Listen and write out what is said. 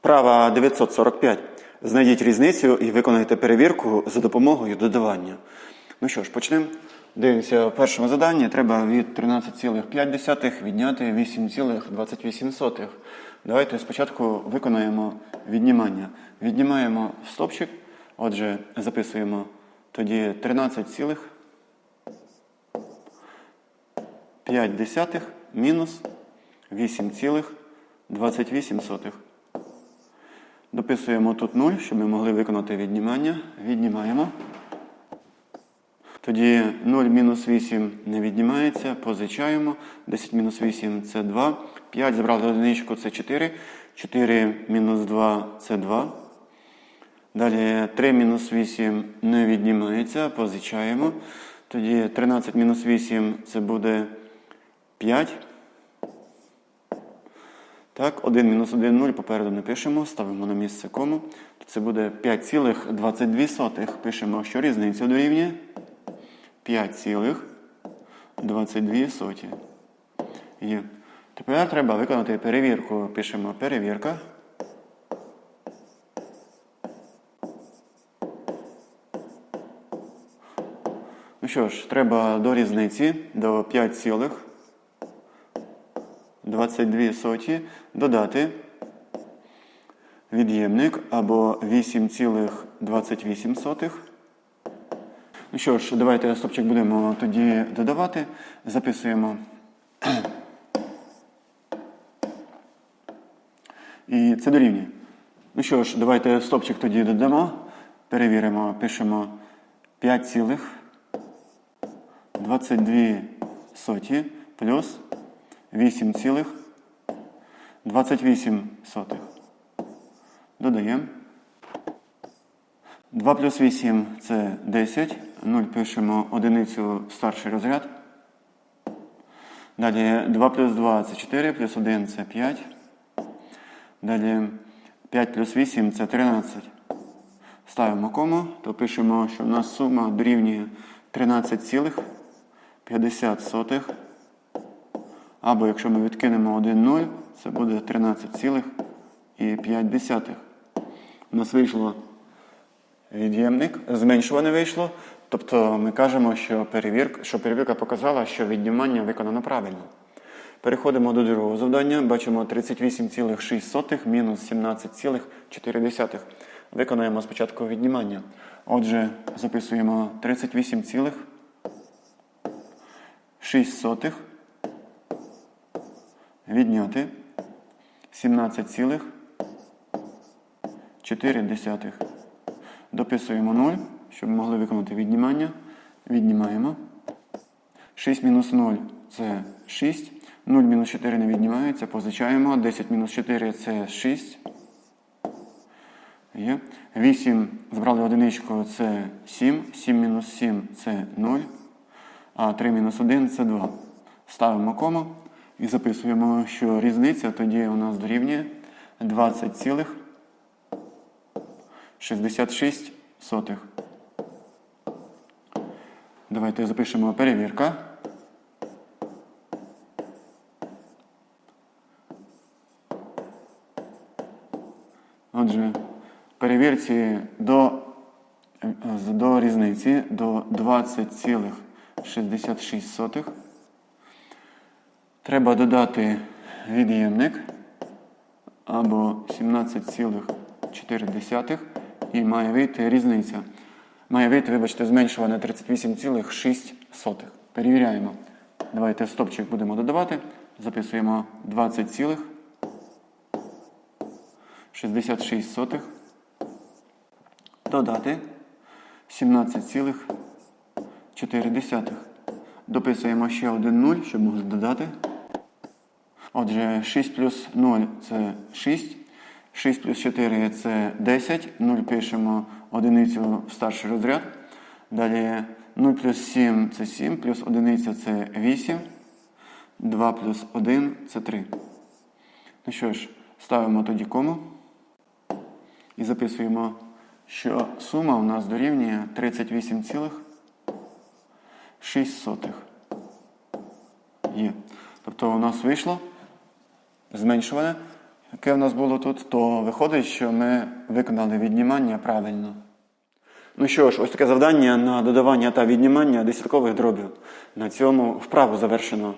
Вправа 945. Знайдіть різницю і виконайте перевірку за допомогою додавання. Ну що ж, почнемо. Дивимося, в першому заданні треба від 13,5 відняти 8,28. Давайте спочатку виконаємо віднімання. Віднімаємо стопчик, отже, записуємо тоді 13,5 мінус 8,28. Дописуємо тут 0, щоб ми могли виконати віднімання. Віднімаємо. Тоді 0 мінус 8 не віднімається, позичаємо. 10 мінус 8 це 2. 5 забрали одиничку це 4. 4 мінус 2 це 2. Далі 3 мінус 8 не віднімається, позичаємо. Тоді 13 мінус 8 це буде 5. Так, 1 мінус 1 0 попереду не пишемо, ставимо на місце кому. Це буде 5,22. Пишемо, що різниця дорівнює 5,22. Є. Тепер треба виконати перевірку. Пишемо перевірка. Ну що ж, треба до різниці до 5,22 соті додати від'ємник або 8,28. Ну що ж, давайте стопчик будемо тоді додавати. Записуємо. І це дорівнює. Ну що ж, давайте стопчик тоді додамо. Перевіримо, пишемо 5,22 соті плюс 8,28. Додаємо. 2 плюс 8 це 10. 0 пишемо одиницю старший розряд. Далі 2 плюс 2 це 4, плюс 1 це 5. Далі 5 плюс 8 це 13. Ставимо кому, то пишемо, що в нас сума дорівнює 13,50. Або якщо ми відкинемо 1 0, це буде 13,5. У нас вийшло від'ємник, зменшуване вийшло. Тобто ми кажемо, що перевірка, що перевірка показала, що віднімання виконано правильно. Переходимо до другого завдання. Бачимо 38,6 мінус 17,4. Виконаємо спочатку віднімання. Отже, записуємо 38,6 відняти 17,4. Дописуємо 0, щоб могли виконати віднімання. Віднімаємо. 6 мінус 0 це 6. 0 мінус 4 не віднімається, позичаємо. 10 мінус 4 це 6. Є. 8 збрали одиничку це 7. 7 мінус 7 це 0. А 3 мінус 1 це 2. Ставимо кому і записуємо, що різниця тоді у нас дорівнює 20,66. Давайте запишемо перевірка. Отже, перевірці до, до різниці до 20,66. Треба додати від'ємник або 17,4 і має вийти різниця. Має вийти, вибачте, зменшуване 38,6. Перевіряємо. Давайте стопчик будемо додавати. Записуємо 20,66. Додати 17,4. Дописуємо ще один 0, щоб могли додати. Отже, 6 плюс 0 це 6. 6 плюс 4 це 10. 0 пишемо одиницю в старший розряд. Далі 0 плюс 7 це 7, плюс 1 це 8. 2 плюс 1 це 3. Ну що ж, ставимо тоді кому. І записуємо, що сума у нас дорівнює 38,6. Є. Тобто у нас вийшло зменшуване яке в нас було тут, то виходить, що ми виконали віднімання правильно. Ну що ж, ось таке завдання на додавання та віднімання десяткових дробів. На цьому вправу завершено.